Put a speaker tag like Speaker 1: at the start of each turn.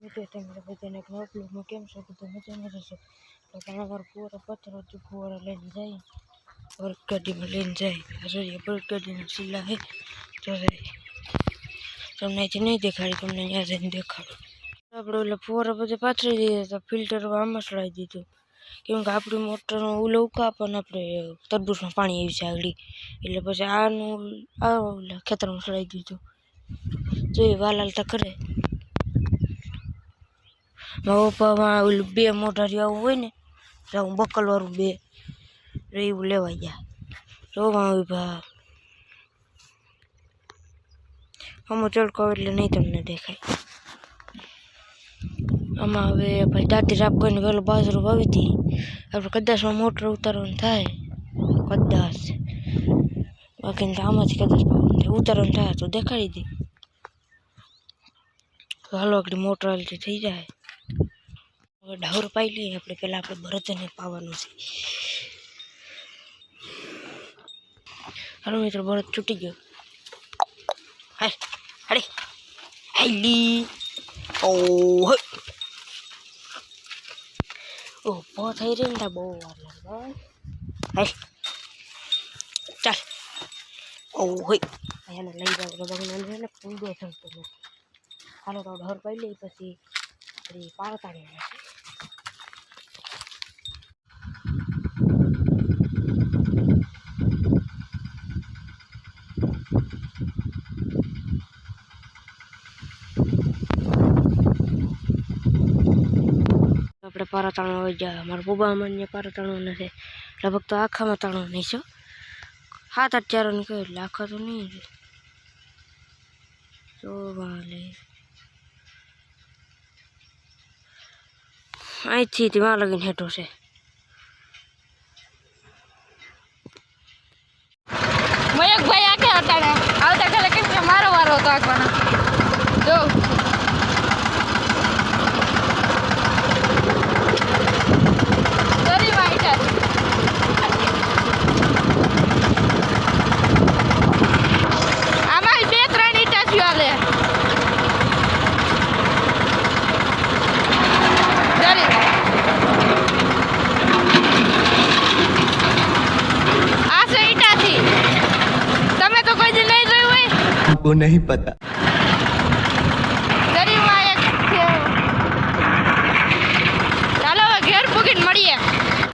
Speaker 1: મિત્રો તમારે બધાને બ્લોગમાં કેમ છો બધું મજામાં જશો તો ઘણા વાર ફુવારા પથ્થરો તો ફુવારા લઈને જાય બર્ગ ગાડીમાં લઈને જાય જોઈએ બર્ગ ગાડીના સિલ્લા હે તો જાય તમને અહીંથી નહીં દેખાડી તમને અહીંયા જઈને દેખાડું આપણે ઓલા ફુવારા બધા પાથરી દીધા તો ફિલ્ટર આમાં ચડાવી દીધું કેમ કે આપણી મોટરનો ઓલો ઉકા પણ આપણે તરબૂચમાં પાણી આવી છે આગળ એટલે પછી આનું આ ખેતરમાં ચડાવી દીધું જોઈએ વાલાલ તો કરે મારા પપ્પામાં ઓલું બે મોટા આવું હોય ને તો હું બકલવાળું બે એવું એવું લેવા ગયા. રોમાં ઊભા આમાં ચડકો એટલે નહીં તમને દેખાય. આમાં હવે પછી દાંતી રાપ કરીને પેલો બાજરો વાવી હતી આપણે કદાચમાં મોટર ઉતારવાનું થાય. કદાચ. બાકી તો આમાંથી કદાચ ઉતારવાનું થાય તો દેખાડી દે. તો હાલો આગળ મોટર હાલતી થઈ જાય. હવે ઢાવર પાઈ લઈએ આપણે પહેલાં આપણે ભરતને પાવાનું છે. હાલો મિત્રો, ભરત છૂટી ગયો. હાય, હાડે. હાઈલી ઓ બહુ થઈ રહી ને બહુ વાર લાગે. હાય. ચાલ. ઓ, હોય. એને લઈ જાવ રબાઈને ને થતો નથી હાલો, તો ઢોર પાઈ લઈ પછી આપણી પારતાણી આપણે પારાતાણું આવી જાય અમારા પપ્પા અમને પારાતાણું નથી લગભગ તો આખામાં તાણું નહીં છો હાથ અત્યારે ચારો નીકળે એટલે આખા તો નહીં. તો વાલે અહીંથી ત્યાં લગીને હેઠો છે.
Speaker 2: મયકભાઈ આખે અટાણે આવતા કાલે કેમ કે મારો વારો હતો આંકવાનો જો સોરી વાઈટર આમાં બે ત્રણ ઈટા થયો હાલે જરી
Speaker 3: को नहीं पता